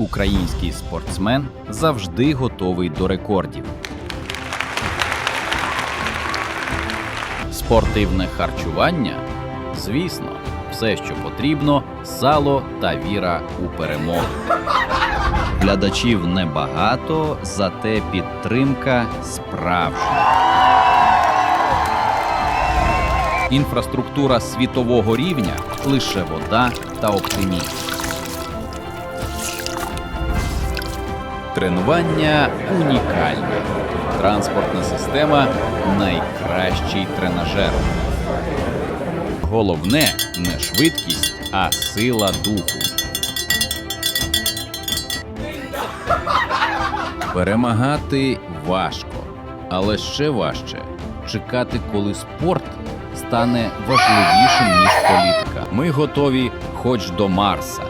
Український спортсмен завжди готовий до рекордів. Спортивне харчування? Звісно, все, що потрібно, сало та віра у перемогу. Глядачів небагато, зате підтримка справжня. Інфраструктура світового рівня лише вода та оптимізм. Тренування унікальне. Транспортна система найкращий тренажер. Головне не швидкість, а сила духу. Перемагати важко, але ще важче чекати, коли спорт стане важливішим ніж політика. Ми готові хоч до Марса.